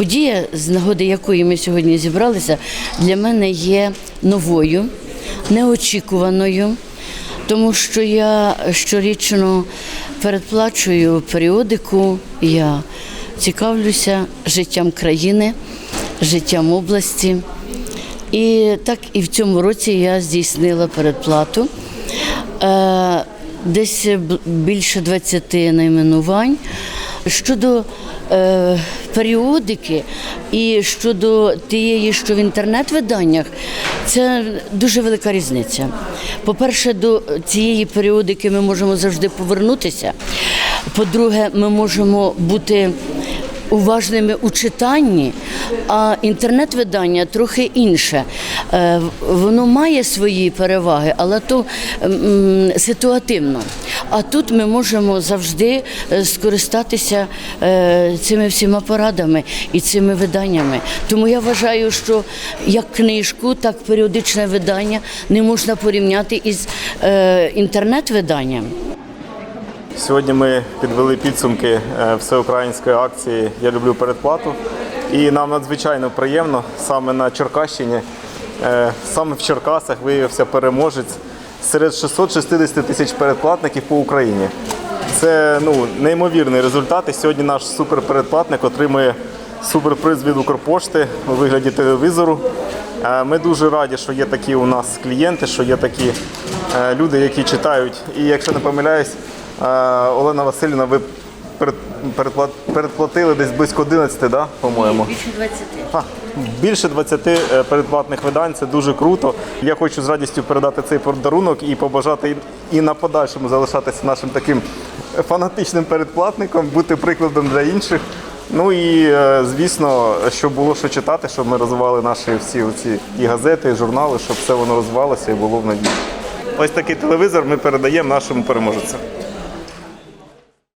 Подія, з нагоди якої ми сьогодні зібралися, для мене є новою, неочікуваною, тому що я щорічно передплачую періодику, я цікавлюся життям країни, життям області. І так і в цьому році я здійснила передплату. Е, Десь більше 20 найменувань. Щодо е, періодики і щодо тієї, що в інтернет-виданнях, це дуже велика різниця. По-перше, до цієї періодики ми можемо завжди повернутися. По-друге, ми можемо бути уважними у читанні, а інтернет-видання трохи інше. Е, Воно має свої переваги, але то ситуативно. А тут ми можемо завжди е, скористатися е, цими всіма порадами і цими виданнями. Тому я вважаю, що як книжку, так періодичне видання не можна порівняти із інтернет-виданням. Сьогодні ми підвели підсумки е, всеукраїнської акції Я люблю передплату. І нам надзвичайно приємно саме на Черкащині, е, саме в Черкасах виявився переможець серед 660 тисяч передплатників по Україні. Це ну, неймовірний результат. І сьогодні наш суперпередплатник отримує суперприз від Укрпошти у вигляді телевізору. Е, Ми дуже раді, що є такі у нас клієнти, що є такі люди, які читають. І якщо не помиляюсь, Олена Васильівна, ви перед- передпла- передплатили десь близько 11, да, по-моєму. Більше 20. А, Більше 20 е, передплатних видань це дуже круто. Я хочу з радістю передати цей подарунок і побажати і і на подальшому залишатися нашим таким фанатичним передплатником, бути прикладом для інших. Ну і е, звісно, щоб було що читати, щоб ми розвивали наші всі ці і газети, і журнали, щоб все воно розвивалося і було в надії. Ось такий телевізор ми передаємо нашому переможцю.